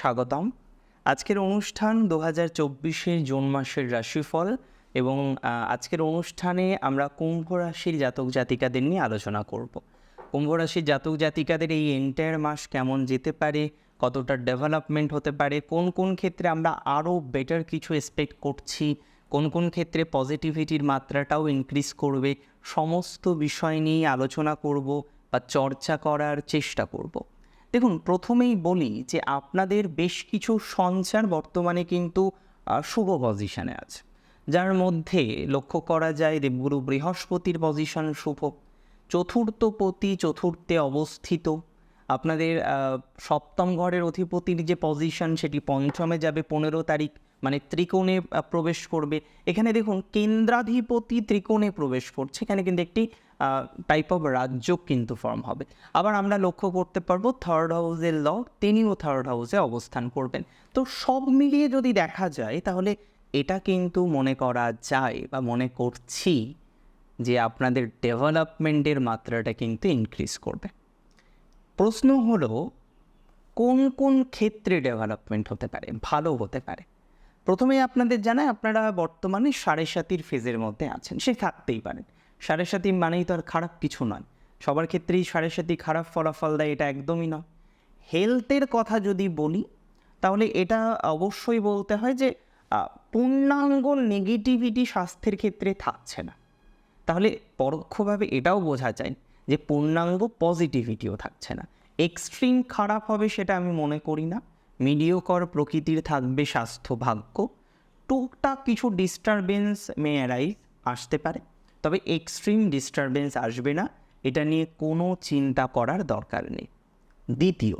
স্বাগতম। আজকের অনুষ্ঠান দু হাজার চব্বিশে জুন মাসের রাশিফল এবং আজকের অনুষ্ঠানে আমরা কুম্ভ রাশির জাতক জাতিকাদের নিয়ে আলোচনা করব। কুম্ভ রাশির জাতক জাতিকাদের এই এন্টায়ার মাস কেমন যেতে পারে, কতটা ডেভেলপমেন্ট হতে পারে, কোন কোন ক্ষেত্রে আমরা আরও বেটার কিছু এক্সপেক্ট করছি, কোন কোন ক্ষেত্রে পজিটিভিটির মাত্রাটাও ইনক্রিজ করবে, সমস্ত বিষয় নিয়ে আলোচনা করব বা চর্চা করার চেষ্টা করব। দেখুন, প্রথমেই বলি যে আপনাদের বেশ কিছু সঞ্চার বর্তমানে কিন্তু শুভ পজিশানে আছে। যার মধ্যে লক্ষ্য করা যায় দেবগুরু বৃহস্পতির পজিশন শুভ, চতুর্থ পতি চতুর্থে অবস্থিত। আপনাদের সপ্তম ঘরের অধিপতির যে পজিশন সেটি পঞ্চমে যাবে পনেরো তারিখ। মানে ত্রিকোণে প্রবেশ করবে। এখানে দেখুন, কেন্দ্রাধিপতি ত্রিকোণে প্রবেশ করছে। এখানে কিন্তু একটি টাইপ অফ রাজ্য কিন্তু ফর্ম হবে। আবার আমরা লক্ষ্য করতে পারব থার্ড হাউসের ল তিনিও থার্ড হাউসে অবস্থান করবেন। তো সব মিলিয়ে যদি দেখা যায়, তাহলে এটা কিন্তু মনে করা যায় বা মনে করছি যে আপনাদের ডেভেলপমেন্টের মাত্রাটা কিন্তু ইনক্রিজ করবে। প্রশ্ন হলো, কোন কোন ক্ষেত্রে ডেভেলপমেন্ট হতে পারে? ভালো হতে পারে। প্রথমে আপনাদের জানায় আপনারা বর্তমানে সাড়ে সাতির ফেজের মধ্যে আছেন। সে থাকতেই পারেন। সাড়ে সাতি মানেই তো আর খারাপ কিছু নয়। সবার ক্ষেত্রেই সাড়ে সাতি খারাপ ফলাফল দেয় এটা একদমই নয়। হেলথের কথা যদি বলি, তাহলে এটা অবশ্যই বলতে হয় যে পূর্ণাঙ্গ নেগেটিভিটি স্বাস্থ্যের ক্ষেত্রে থাকছে না। তাহলে পরোক্ষভাবে এটাও বোঝা যায় যে, পূর্ণাঙ্গ পজিটিভিটিও থাকছে না। এক্সট্রিম খারাপ হবে সেটা আমি মনে করি না। মিডিওকর প্রকৃতির থাকবে স্বাস্থ্য ভাগ্য। টুকটাক কিছু ডিস্টারবেন্স মে অ্যারাইজ আসতে পারে, তবে এক্সট্রিম ডিস্টারবেন্স আসবে না, এটা নিয়ে কোনো চিন্তা করার দরকার নেই। দ্বিতীয়,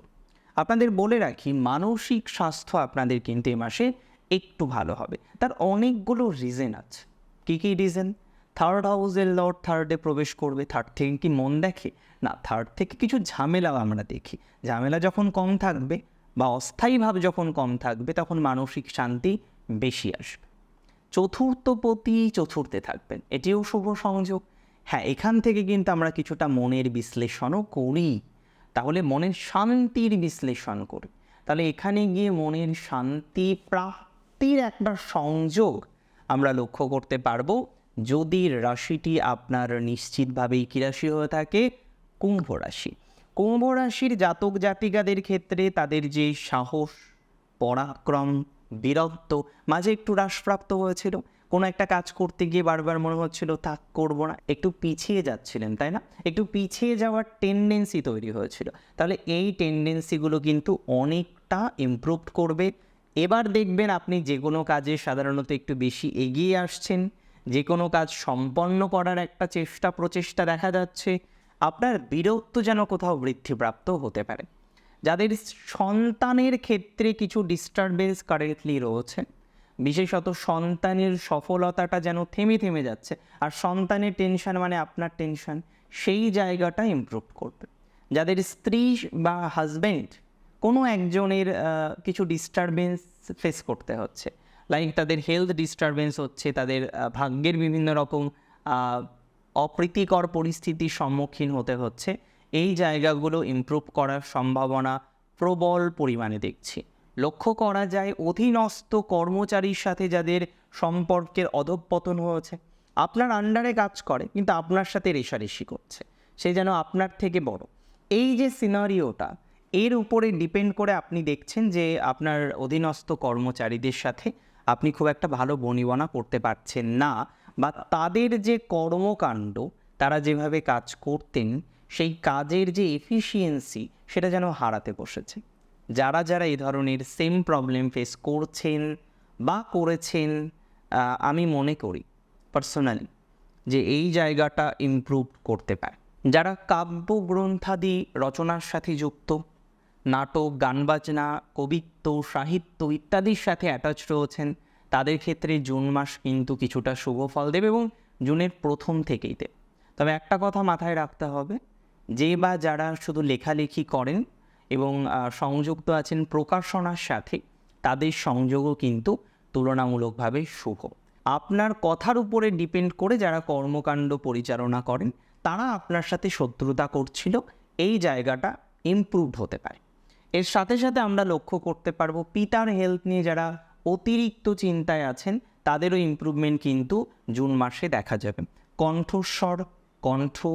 আপনাদের বলে রাখি, মানসিক স্বাস্থ্য আপনাদের কিন্তু এ মাসে একটু ভালো হবে। তার অনেকগুলো রিজন আছে। কী কী রিজন থার্ড হাউসের লর্ড থার্ডে প্রবেশ করবে থার্ড থেকে কি মন দেখে? না থার্ড থেকে কিছু ঝামেলাও আমরা দেখি। ঝামেলা যখন কম থাকবে বা অস্থায়ীভাবে যখন কম থাকবে, তখন মানসিক শান্তি বেশি আসবে। চতুর্থপতি চতুর্থে থাকবেন, এটিও শুভ সংযোগ। হ্যাঁ এখান থেকে কিন্তু আমরা কিছুটা মনের বিশ্লেষণও করি। তাহলে মনের শান্তির বিশ্লেষণ করি। তাহলে এখানে গিয়ে মনের শান্তি প্রাপ্তির একটা সংযোগ আমরা লক্ষ্য করতে পারব। যদি রাশিটি আপনার নিশ্চিতভাবেই কী রাশি হয়ে থাকে? কুম্ভ রাশি। কুম্ভ রাশির জাতক জাতিকাদের ক্ষেত্রে তাদের যে সাহস, পরাক্রম, বীরত্ব, মাঝে একটু হ্রাসপ্রাপ্ত হয়েছিল। কোনো একটা কাজ করতে গিয়ে বারবার মনে হচ্ছিল তা করব না। একটু পিছিয়ে যাচ্ছিলেন, তাই না? একটু পিছিয়ে যাওয়ার টেন্ডেন্সি তৈরি হয়েছিল। তাহলে এই টেন্ডেন্সিগুলো কিন্তু অনেকটা ইমপ্রুভ করবে। এবার দেখবেন আপনি যে কোনো কাজে সাধারণত একটু বেশি এগিয়ে আসছেন। যে কোনো কাজ সম্পন্ন করার একটা চেষ্টা, প্রচেষ্টা দেখা যাচ্ছে। আপনার বীরত্ব যেন কোথাও বৃদ্ধিপ্রাপ্ত হতে পারে। যাদের সন্তানের ক্ষেত্রে কিছু ডিস্টারবেন্স কারেন্টলি রয়েছে, বিশেষত সন্তানের সফলতাটা যেন থেমে থেমে যাচ্ছে, আর সন্তানের টেনশন মানে আপনার টেনশন সেই জায়গাটা ইমপ্রুভ করবে। যাদের স্ত্রী বা হাজব্যান্ড কোনো একজনের কিছু ডিস্টারবেন্স ফেস করতে হচ্ছে লাইক তাদের হেলথ ডিস্টারবেন্স হচ্ছে, তাদের ভাগ্যের বিভিন্ন রকম অপ্রীতিকর পরিস্থিতির সম্মুখীন হতে হচ্ছে। এই জায়গাগুলো ইমপ্রুভ করার সম্ভাবনা প্রবল পরিমাণে দেখছি। লক্ষ্য করা যায় অধীনস্থ কর্মচারীর সাথে যাদের সম্পর্কের অধঃপতন হয়েছে। আপনার আন্ডারে কাজ করে, কিন্তু আপনার সাথে রেশারেশি করছে। সে যেন আপনার থেকে বড়। এই যে সিনারিওটা এর উপরে ডিপেন্ড করে আপনি দেখছেন যে আপনার অধীনস্থ কর্মচারীদের সাথে আপনি খুব একটা ভালো বনিবনা করতে পারছেন না। বা তাদের যে কর্মকাণ্ড, তারা যেভাবে কাজ করতেন, সেই কাজের যে এফিসিয়েন্সি সেটা যেন হারাতে বসেছে। যারা যারা এই ধরনের সেম প্রবলেম ফেস করছেন বা করেছেন আমি মনে করি পার্সোনালি যে এই জায়গাটা ইমপ্রুভ করতে পারে। যারা কাব্য গ্রন্থাদি রচনার সাথে যুক্ত, নাটক, গান বাজনা, কবিত্ব, সাহিত্য ইত্যাদির সাথে অ্যাটাচ রয়েছেন তাদের ক্ষেত্রে জুন মাস কিন্তু কিছুটা শুভ ফল দেবে এবং জুনের প্রথম থেকেই দেবে। তবে একটা কথা মাথায় রাখতে হবে, যে বা যারা শুধু লেখালেখি করেন এবং সংযুক্ত আছেন প্রকাশনার সাথে, তাদের সংযোগও কিন্তু তুলনামূলকভাবে শুভ। আপনার কথার উপরে ডিপেন্ড করে যারা কর্মকাণ্ড পরিচালনা করেন, তারা আপনার সাথে শত্রুতা করছিল, এই জায়গাটা ইমপ্রুভড হতে পারে। এর সাথে সাথে আমরা লক্ষ্য করতে পারব, পিতার হেলথ নিয়ে যারা অতিরিক্ত চিন্তায় আছেন, তাদেরও ইমপ্রুভমেন্ট কিন্তু জুন মাসে দেখা যাবে। কণ্ঠস্বর, কণ্ঠ,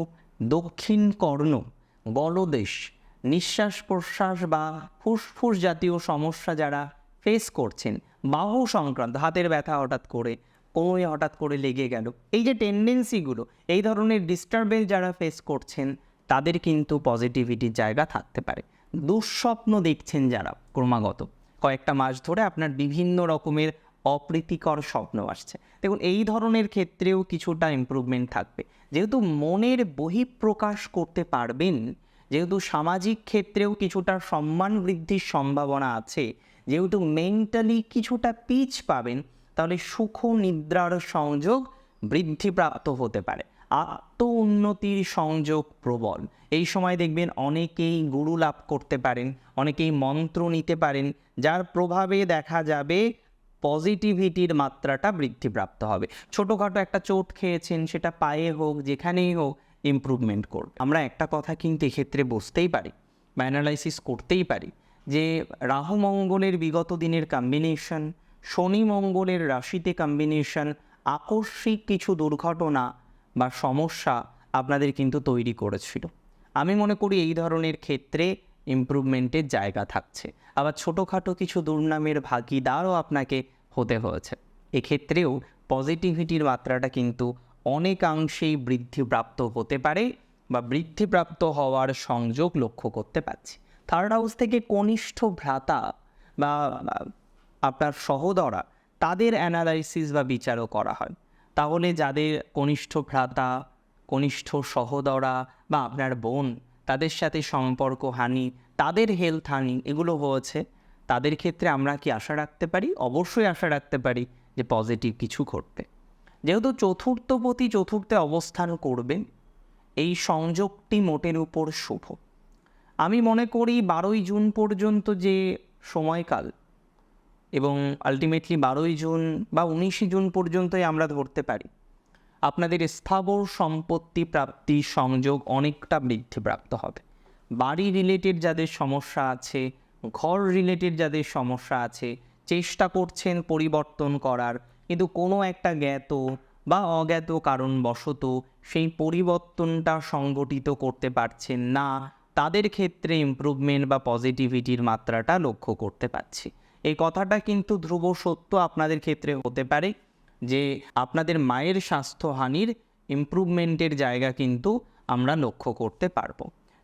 দক্ষিণ কর্ণ, গলদেশ নিঃশ্বাস প্রশ্বাস বা ফুসফুস জাতীয় সমস্যা যারা ফেস করছেন, বাহু সংক্রান্ত, হাতের ব্যথা হঠাৎ করে কোনোই হঠাৎ করে লেগে গেল, এই যে টেন্ডেন্সিগুলো এই ধরনের ডিস্টারবেন্স যারা ফেস করছেন, তাদের কিন্তু পজিটিভিটির জায়গা থাকতে পারে। দুঃস্বপ্ন দেখছেন যারা ক্রমাগত। কয়েকটা মাস ধরে আপনার বিভিন্ন রকমের অপ্রীতিকর স্বপ্ন আসছে। দেখুন, এই ধরনের ক্ষেত্রেও কিছুটা ইমপ্রুভমেন্ট থাকবে। যেহেতু মনের বহিঃপ্রকাশ করতে পারবেন, যেহেতু সামাজিক ক্ষেত্রেও কিছুটা সম্মান বৃদ্ধির সম্ভাবনা আছে, যেহেতু মেন্টালি কিছুটা পিচ পাবেন, তাহলে সুখ নিদ্রার সংযোগ বৃদ্ধিপ্রাপ্ত হতে পারে। আত্ম উন্নতির সংযোগ প্রবল। এই সময় দেখবেন অনেকেই গুরু লাভ করতে পারেন, অনেকেই মন্ত্র নিতে পারেন, যার প্রভাবে দেখা যাবে পজিটিভিটির মাত্রাটা বৃদ্ধিপ্রাপ্ত হবে। ছোটোখাটো একটা চোট খেয়েছেন, সেটা পায়ে হোক, যেখানেই হোক ইমপ্রুভমেন্ট করবে আমরা একটা কথা কিন্তু এক্ষেত্রে বুঝতেই পারি, বা অ্যানালাইসিস করতেই পারি, যে রাহু মঙ্গলের বিগত দিনের কম্বিনেশন শনি মঙ্গলের রাশিতে কম্বিনেশন আকস্মিক কিছু দুর্ঘটনা বা সমস্যা আপনাদের কিন্তু তৈরি করেছিল। আমি মনে করি এই ধরনের ক্ষেত্রে ইমপ্রুভমেন্টের জায়গা থাকছে। আবার ছোটোখাটো কিছু দুর্নামের ভাগিদারও আপনাকে হতে হয়েছে। এক্ষেত্রেও পজিটিভিটির মাত্রাটা কিন্তু অনেকাংশেই বৃদ্ধিপ্রাপ্ত হতে পারে বা বৃদ্ধিপ্রাপ্ত হওয়ার সংযোগ লক্ষ্য করতে পারছি। থার্ড হাউস থেকে কনিষ্ঠ ভ্রাতা বা আপনার সহোদরা, তাদের অ্যানালাইসিস বা বিচারও করা হয়। তাহলে যাদের কনিষ্ঠ ভ্রাতা, কনিষ্ঠ সহোদরা বা আপনার বোন তাদের সাথে সম্পর্ক হানি, তাদের হেলথ হানি, এগুলো হয়েছে, তাদের ক্ষেত্রে আমরা কি আশা রাখতে পারি? অবশ্যই আশা রাখতে পারি যে পজিটিভ কিছু ঘটবে। যেহেতু চতুর্থপতি চতুর্থে অবস্থান করবে এই সংযোগটি মোটের উপর শুভ। আমি মনে করি বারোই জুন পর্যন্ত যে সময়কাল এবং আলটিমেটলি বারোই জুন বা উনিশে জুন পর্যন্তই আমরা ধরতে পারি। আপনাদের স্থাবর সম্পত্তি প্রাপ্তি সংযোগ অনেকটা বৃদ্ধিপ্রাপ্ত হবে। বাড়ি রিলেটেড যাদের সমস্যা আছে, ঘর রিলেটেড যাদের সমস্যা আছে, চেষ্টা করছেন পরিবর্তন করার, কিন্তু কোনো একটা জ্ঞাত বা অজ্ঞাত কারণবশত সেই পরিবর্তনটা সংগঠিত করতে পারছেন না, তাদের ক্ষেত্রে ইমপ্রুভমেন্ট বা পজিটিভিটির মাত্রাটা লক্ষ্য করতে পারছি। এই কথাটা কিন্তু ধ্রুব সত্য আপনাদের ক্ষেত্রে হতে পারে যে আপনাদের মায়ের স্বাস্থ্যহানির ইমপ্রুভমেন্টের জায়গা কিন্তু আমরা লক্ষ্য করতে পারব।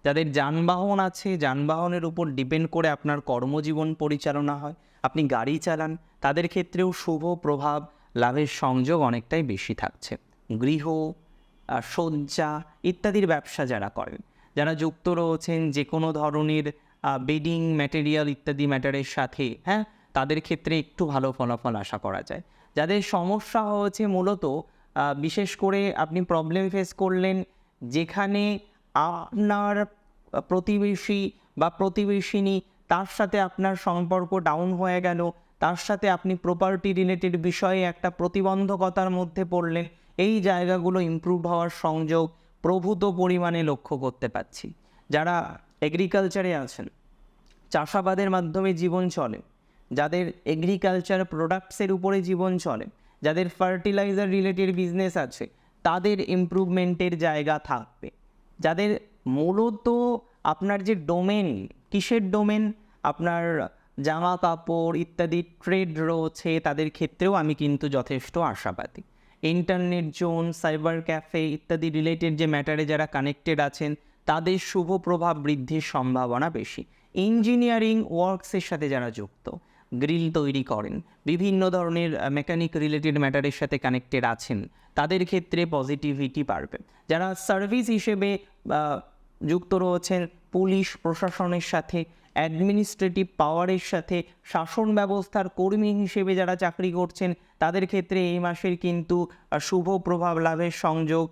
যাদের যানবাহন আছে, যানবাহনের উপর ডিপেন্ড করে আপনার কর্মজীবন পরিচালনা হয়, আপনি গাড়ি চালান, তাদের ক্ষেত্রেও শুভ প্রভাব, লাভের সংযোগ অনেকটাই বেশি থাকছে। গৃহ শয্যা ইত্যাদির ব্যবসা যারা করেন, যারা যুক্ত রয়েছেন যে কোনো ধরনের বেডিং ম্যাটেরিয়াল ইত্যাদি ম্যাটারের সাথে হ্যাঁ তাদের ক্ষেত্রে একটু ভালো ফলাফল আশা করা যায়। যাদের সমস্যা হয়েছে মূলত বিশেষ করে আপনি প্রবলেম ফেস করলেন, যেখানে আপনার প্রতিবেশী বা প্রতিবেশিনী, তার সাথে আপনার সম্পর্ক ডাউন হয়ে গেল, তার সাথে আপনি প্রপার্টি রিলেটেড বিষয়ে একটা প্রতিবন্ধকতার মধ্যে পড়লেন, এই জায়গাগুলো ইমপ্রুভ হওয়ার সংযোগ প্রভূত পরিমাণে লক্ষ্য করতে পারছি। যারা এগ্রিকালচারে আছেন। চাষাবাদের মাধ্যমে জীবন চলে, যাদের এগ্রিকালচার প্রোডাক্টসের উপরে জীবন চলে, যাদের ফার্টিলাইজার রিলেটেড বিজনেস আছে, তাদের ইমপ্রুভমেন্টের জায়গা থাকবে। যাদের মূলত আপনার যে ডোমেন, কিসের ডোমেন? আপনার জামা কাপড় ইত্যাদি ট্রেড রয়েছে, তাদের ক্ষেত্রেও আমি কিন্তু যথেষ্ট আশাবাদী। ইন্টারনেট জোন, সাইবার ক্যাফে ইত্যাদি রিলেটেড যে ম্যাটারে যারা কানেক্টেড আছেন তাদের শুভ প্রভাব বৃদ্ধির সম্ভাবনা বেশি। ইঞ্জিনিয়ারিং ওয়ার্কসের সাথে যারা যুক্ত, গ্রিল তৈরি করেন, বিভিন্ন ধরনের মেকানিক রিলেটেড ম্যাটারের সাথে কানেক্টেড আছেন, তাদের ক্ষেত্রে পজিটিভিটি বাড়বে। যারা সার্ভিস হিসেবে যুক্ত রয়েছেন, পুলিশ, প্রশাসনের সাথে অ্যাডমিনিস্ট্রেটিভ পাওয়ারের সাথে, শাসন ব্যবস্থার কর্মী হিসেবে যারা চাকরি করছেন, তাদের ক্ষেত্রে এই মাসের কিন্তু শুভ প্রভাব লাভের সংযোগ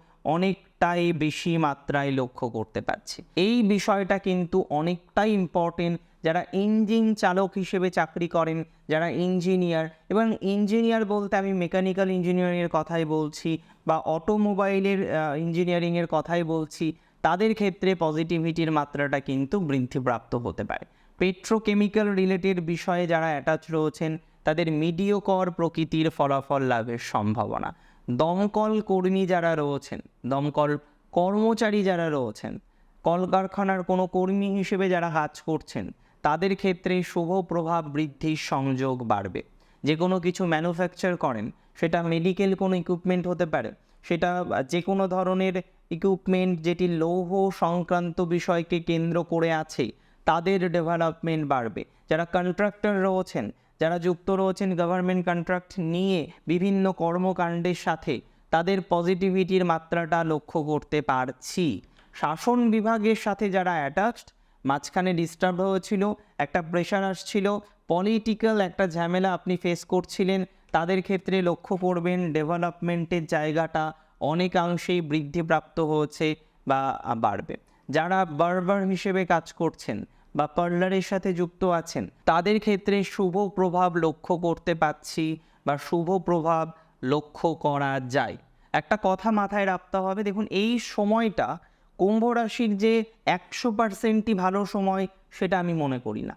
অনেকটাই বেশি মাত্রায় লক্ষ্য করতে পারছি। এই বিষয়টা কিন্তু অনেকটাই ইম্পর্টেন্ট যারা ইঞ্জিন চালক হিসেবে চাকরি করেন, যারা ইঞ্জিনিয়ার এবং ইঞ্জিনিয়ার বলতে আমি মেকানিক্যাল ইঞ্জিনিয়ারিংয়ের কথাই বলছি বা অটোমোবাইলের ইঞ্জিনিয়ারিংয়ের কথাই বলছি, তাদের ক্ষেত্রে পজিটিভিটির মাত্রাটা কিন্তু বৃদ্ধিপ্রাপ্ত হতে পারে। পেট্রোকেমিক্যাল রিলেটেড বিষয়ে যারা অ্যাটাচ রয়েছেন, তাদের মিডিওকর প্রকৃতির ফলাফল লাভের সম্ভাবনা। দমকল কর্মী যারা রয়েছেন, দমকল কর্মচারী যারা রয়েছেন, কলকারখানার কোনো কর্মী হিসেবে যারা কাজ করছেন, তাদের ক্ষেত্রে শুভ প্রভাব বৃদ্ধির সংযোগ বাড়বে। যে কোনো কিছু ম্যানুফ্যাকচার করেন, সেটা মেডিকেল কোনো ইকুইপমেন্ট হতে পারে, সেটা যে কোনো ধরনের ইকুইপমেন্ট যেটি লৌহ সংক্রান্ত বিষয়কে কেন্দ্র করে আছে, তাদের ডেভেলপমেন্ট বাড়বে। যারা কন্ট্রাক্টর রয়েছেন যারা যুক্ত রয়েছেন গভর্নমেন্ট কন্ট্রাক্ট নিয়ে বিভিন্ন কর্মকাণ্ডের সাথে, তাদের পজিটিভিটির মাত্রাটা লক্ষ্য করতে পারছি। শাসন বিভাগের সাথে যারা অ্যাটাচড মাঝখানে ডিস্টার্ব হয়েছিল, একটা প্রেশার আসছিল পলিটিক্যাল একটা ঝামেলা আপনি ফেস করছিলেন, তাদের ক্ষেত্রে লক্ষ্য করবেন ডেভেলপমেন্টের জায়গাটা অনেকাংশেই বৃদ্ধিপ্রাপ্ত হয়েছে বা বাড়বে। যারা বারবার হিসেবে কাজ করছেন বা পার্লারের সাথে যুক্ত আছেন, তাদের ক্ষেত্রে শুভ প্রভাব লক্ষ্য করতে পাচ্ছি বা শুভ প্রভাব লক্ষ্য করা যায়। একটা কথা মাথায় রাখতে হবে, দেখুন এই সময়টা কুম্ভ রাশির যে একশো পার্সেন্টই ভালো সময় সেটা আমি মনে করি না।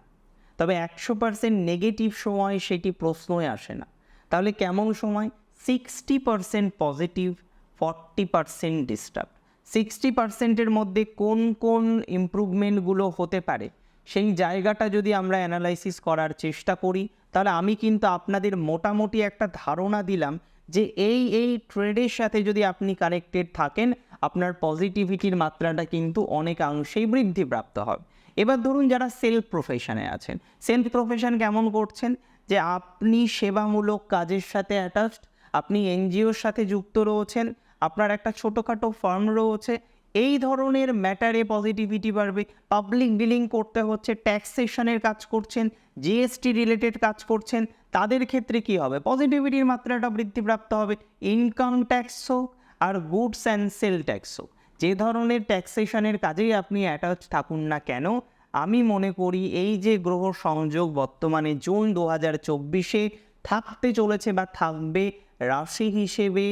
তবে একশো পার্সেন্ট নেগেটিভ সময় সেটি প্রশ্নই আসে না। তাহলে কেমন সময়? Sixty percent positive forty percent disturb sixty পার্সেন্টের মধ্যে কোন কোন ইমপ্রুভমেন্টগুলো হতে পারে? সেই জায়গাটা যদি আমরা অ্যানালাইসিস করার চেষ্টা করি, তাহলে আমি কিন্তু আপনাদের মোটামুটি একটা ধারণা দিলাম যে এই এই ট্রেডের সাথে যদি আপনি কানেক্টেড থাকেন, আপনার পজিটিভিটির মাত্রাটা কিন্তু অনেকাংশেই বৃদ্ধিপ্রাপ্ত হবে। এবার ধরুন যারা সেলফ প্রফেশনে আছেন সেলফ প্রফেশন কেমন করছেন? যে আপনি সেবামূলক কাজের সাথে অ্যাটাচড আপনি এনজিওর সাথে যুক্ত রয়েছেন, আপনার একটা ছোটোখাটো ফার্ম রয়েছে এই ধরনের ম্যাটারে পজিটিভিটি বাড়বে। পাবলিক ডিলিং করতে হচ্ছে ট্যাক্সেশনের কাজ করছেন জিএসটি রিলেটেড কাজ করছেন, তাদের ক্ষেত্রে কি হবে? পজিটিভিটির মাত্রাটা বৃদ্ধিপ্রাপ্ত হবে। ইনকাম ট্যাক্স হোক আর গুডস অ্যান্ড সেল ট্যাক্স হোক। যে ধরনের ট্যাক্সেশনের কাজেই আপনি অ্যাটাচ থাকুন না কেন, আমি মনে করি এই যে গ্রহ সংযোগ বর্তমানে জুন দু হাজার চব্বিশে থাকতে চলেছে বা থাকবে, রাশি হিসেবে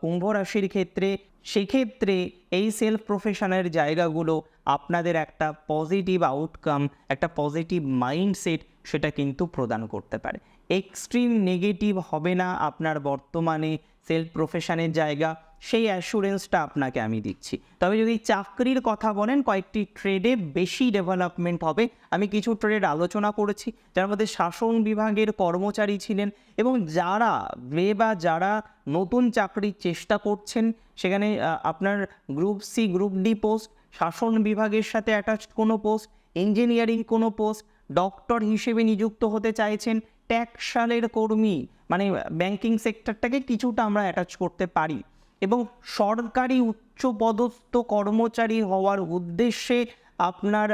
কুম্ভ রাশির ক্ষেত্রে সেক্ষেত্রে এই সেলফ প্রফেশনের জায়গাগুলো আপনাদের একটা পজিটিভ আউটকাম একটা পজিটিভ মাইন্ডসেট সেটা কিন্তু প্রদান করতে পারে। এক্সট্রিম নেগেটিভ হবে না আপনার বর্তমানে সেলফ প্রফেশনের জায়গা। সেই অ্যাসুরেন্সটা আপনাকে আমি দিচ্ছি। তবে যদি চাকরির কথা বলেন, কয়েকটি ট্রেডে বেশি ডেভেলপমেন্ট হবে। আমি কিছু ট্রেড আলোচনা করেছি, যার মধ্যে শাসন বিভাগের কর্মচারী ছিলেন এবং যারা বে বা যারা নতুন চাকরির চেষ্টা করছেন, সেখানে আপনার group C group D post শাসন বিভাগের সাথে অ্যাটাচড কোনো পোস্ট ইঞ্জিনিয়ারিং কোনো পোস্ট ডক্টর হিসেবে নিযুক্ত হতে চাইছেন ট্যাক্সালের কর্মী মানে ব্যাংকিং সেক্টরটাকে কিছুটা আমরা অ্যাটাচ করতে পারি। এবং সরকারি উচ্চপদস্থ কর্মচারী হওয়ার উদ্দেশ্যে আপনার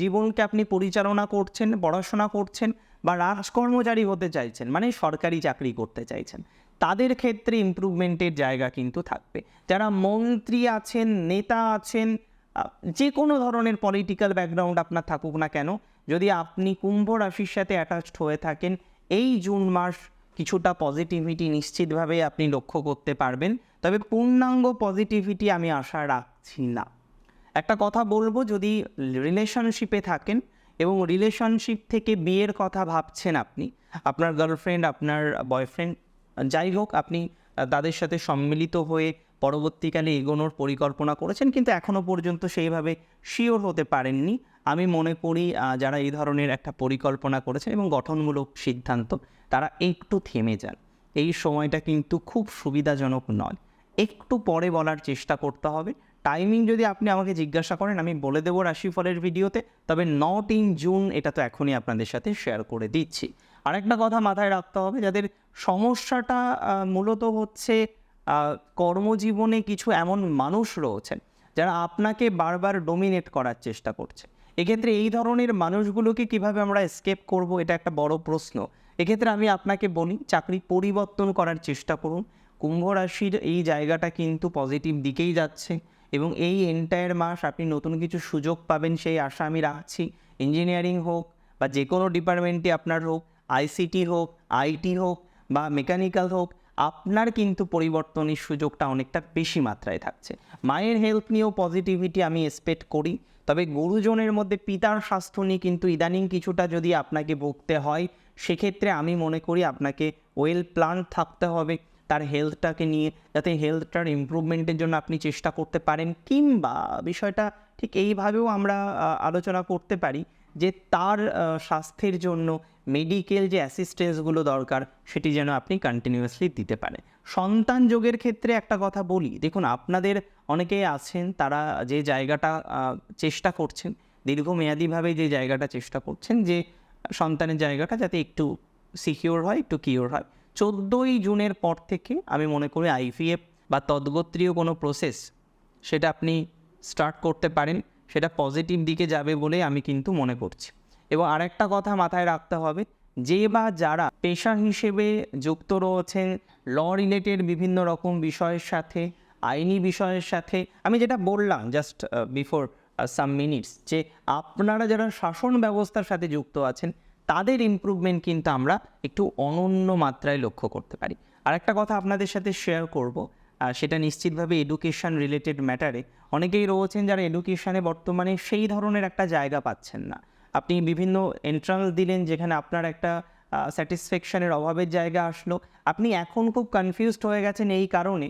জীবনকে আপনি পরিচালনা করছেন, পড়াশোনা করছেন বা রাজকর্মচারী হতে চাইছেন মানে সরকারি চাকরি করতে চাইছেন, তাদের ক্ষেত্রে ইমপ্রুভমেন্টের জায়গা কিন্তু থাকবে। যারা মন্ত্রী আছেন, নেতা আছেন যে কোনো ধরনের পলিটিক্যাল ব্যাকগ্রাউন্ড আপনার থাকুক না কেন, যদি আপনি কুম্ভ রাশির সাথে অ্যাটাচড হয়ে থাকেন, এই জুন মাস কিছুটা পজিটিভিটি নিশ্চিতভাবে আপনি লক্ষ্য করতে পারবেন। তবে পূর্ণাঙ্গ পজিটিভিটি আমি আশা রাখছি না। একটা কথা বলব, যদি রিলেশনশিপে থাকেন এবং রিলেশনশিপ থেকে বিয়ের কথা ভাবছেন আপনি, আপনার গার্লফ্রেন্ড আপনার বয়ফ্রেন্ড যাই হোক, আপনি তাদের সাথে সম্মিলিত হয়ে পরবর্তীকালে এগোনোর পরিকল্পনা করেছেন, কিন্তু এখনও পর্যন্ত সেইভাবে শিওর হতে পারেননি। আমি মনে করি যারা এই ধরনের একটা পরিকল্পনা করেছেন এবং গঠনমূলক সিদ্ধান্ত, তারা একটু থেমে যান। এই সময়টা কিন্তু খুব সুবিধাজনক নয়। একটু পরে বলার চেষ্টা করতে হবে। টাইমিং যদি আপনি আমাকে জিজ্ঞাসা করেন, আমি বলে দেবো রাশিফলের ভিডিওতে, তবে নট ইন জুন এটা তো এখনই আপনাদের সাথে শেয়ার করে দিচ্ছি। আরেকটা কথা মাথায় রাখতে হবে, যাদের সমস্যাটা মূলত হচ্ছে কর্মজীবনে কিছু এমন মানুষ রয়েছেন, যারা আপনাকে বারবার ডোমিনেট করার চেষ্টা করছে। এক্ষেত্রে এই ধরনের মানুষগুলোকে কীভাবে আমরা এসকেপ করব, এটা একটা বড় প্রশ্ন। এক্ষেত্রে আমি আপনাকে বলি, চাকরি পরিবর্তন করার চেষ্টা করুন। কুম্ভ রাশির এই জায়গাটা কিন্তু পজিটিভ দিকেই যাচ্ছে এবং এই এন্টায়ার মাস আপনি নতুন কিছু সুযোগ পাবেন, সেই আশা আমি রাখছি। ইঞ্জিনিয়ারিং হোক বা যে কোনো ডিপার্টমেন্টে আপনার হোক আইসিটি হোক আইটি হোক বা মেকানিক্যাল হোক, আপনার কিন্তু পরিবর্তনের সুযোগটা অনেকটা বেশি মাত্রায় থাকছে। মায়ের হেলথ নিয়েও পজিটিভিটি আমি এক্সপেক্ট করি। তবে গুরুজনের মধ্যে পিতার স্বাস্থ্য নিয়ে কিন্তু ইদানিং কিছুটা যদি আপনাকে ভুগতে হয়, সেক্ষেত্রে আমি মনে করি আপনাকে ওয়েল প্ল্যান থাকতে হবে। তার হেলথটাকে নিয়ে যাতে হেলথটার ইমপ্রুভমেন্টের জন্য আপনি চেষ্টা করতে পারেন কিংবা বিষয়টা ঠিক এইভাবেও আমরা আলোচনা করতে পারি যে তার স্বাস্থ্যের জন্য মেডিকেল যে অ্যাসিস্ট্যান্সগুলো দরকার, সেটি যেন আপনি কন্টিনিউয়াসলি দিতে পারেন। সন্তান যোগের ক্ষেত্রে একটা কথা বলি। দেখুন, আপনাদের অনেকেই আছেন, তারা যে জায়গাটা চেষ্টা করছেন, দীর্ঘমেয়াদীভাবে যে জায়গাটা চেষ্টা করছেন যে সন্তানের জায়গাটা যাতে একটু সিকিওর হয়, একটু কিওর হয়। চোদ্দোই জুনের পর থেকে আমি মনে করি আইভিএফ বা তদ্গোত্রীয় কোনো প্রসেস সেটা আপনি স্টার্ট করতে পারেন, সেটা পজিটিভ দিকে যাবে বলে আমি কিন্তু মনে করছি। এবং আরেকটা কথা মাথায় রাখতে হবে যে বা যারা পেশা হিসেবে যুক্ত রয়েছেন, ল রিলেটেড বিভিন্ন রকম বিষয়ের সাথে, আইনি বিষয়ের সাথে, আমি যেটা বললাম জাস্ট বিফোর সাম মিনিটস যে আপনারা যারা শাসন ব্যবস্থার সাথে যুক্ত আছেন, তাদের ইমপ্রুভমেন্ট কিন্তু আমরা একটু অনন্য মাত্রায় লক্ষ্য করতে পারি। আর একটা কথা আপনাদের সাথে শেয়ার করব সেটা নিশ্চিতভাবে এডুকেশন রিলেটেড ম্যাটারে অনেকেই রয়েছেন যারা এডুকেশানে বর্তমানে সেই ধরনের একটা জায়গা পাচ্ছেন না। আপনি বিভিন্ন এন্ট্রান্স দিলেন যেখানে আপনার একটা স্যাটিসফ্যাকশনের অভাবের জায়গা আসলো। আপনি এখন খুব কনফিউজড হয়ে গেছেন এই কারণে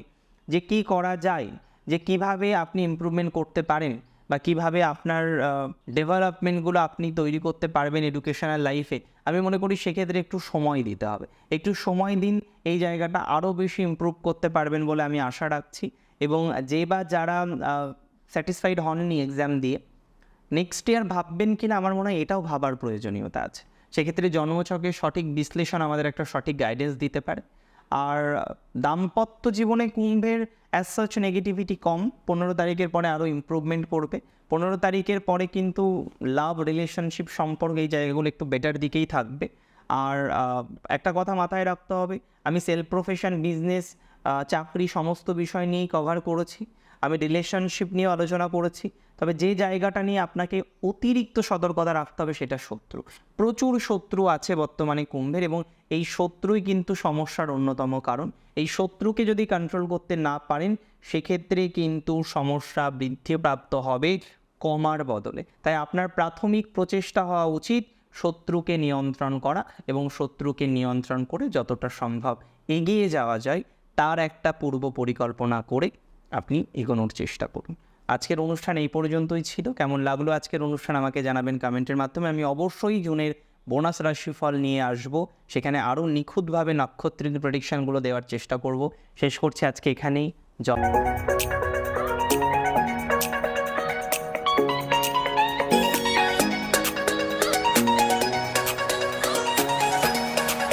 যে কি করা যায়, যে কীভাবে আপনি ইমপ্রুভমেন্ট করতে পারেন বা কীভাবে আপনার ডেভেলপমেন্টগুলো আপনি তৈরি করতে পারবেন এডুকেশনাল লাইফে আমি মনে করি সেক্ষেত্রে একটু সময় দিতে হবে। একটু সময় দিন, এই জায়গাটা আরও বেশি ইম্প্রুভ করতে পারবেন বলে আমি আশা রাখছি। এবং যে বা যারা স্যাটিসফাইড হননি এক্সাম দিয়ে নেক্সট ইয়ার ভাববেন কিনা আমার মনে হয় এটাও ভাবার প্রয়োজনীয়তা আছে। সেক্ষেত্রে জন্মছকের সঠিক বিশ্লেষণ আমাদের একটা সঠিক গাইডেন্স দিতে পারে। আর দাম্পত্য জীবনে কুম্ভের অ্যাজ সাচ নেগেটিভিটি কম, পনেরো তারিখের পরে আরও ইমপ্রুভমেন্ট করবে পনেরো তারিখের পরে কিন্তু লাভ রিলেশনশিপ সম্পর্কে এই জায়গাগুলো একটু বেটার দিকেই থাকবে। আর একটা কথা মাথায় রাখতে হবে, আমি সেলফ প্রফেশন বিজনেস চাকরি সমস্ত বিষয় নিয়েই কভার করেছি। আমি রিলেশনশিপ নিয়ে আলোচনা করেছি। তবে যে জায়গাটা নিয়ে আপনাকে অতিরিক্ত সতর্কতা রাখতে হবে সেটা শত্রু। প্রচুর শত্রু আছে বর্তমানে কুম্ভের এবং এই শত্রুই কিন্তু সমস্যার অন্যতম কারণ। এই শত্রুকে যদি কন্ট্রোল করতে না পারেন, সেক্ষেত্রে কিন্তু সমস্যা বৃদ্ধিপ্রাপ্ত হবে কমার বদলে। তাই আপনার প্রাথমিক প্রচেষ্টা হওয়া উচিত শত্রুকে নিয়ন্ত্রণ করা এবং শত্রুকে নিয়ন্ত্রণ করে যতটা সম্ভব এগিয়ে যাওয়া যায়, তার একটা পূর্ব পরিকল্পনা করে আপনি এগোনোর চেষ্টা করুন। আজকের অনুষ্ঠান এই পর্যন্তই ছিল। কেমন লাগল আজকের অনুষ্ঠান আমাকে জানাবেন কমেন্টের মাধ্যমে। আমি অবশ্যই জুনের বোনাস রাশিফল নিয়ে আসব। সেখানে আরও নিখুঁতভাবে নক্ষত্রের প্রেডিকশানগুলো দেওয়ার চেষ্টা করব। শেষ করছি আজকে এখানেই। জয়।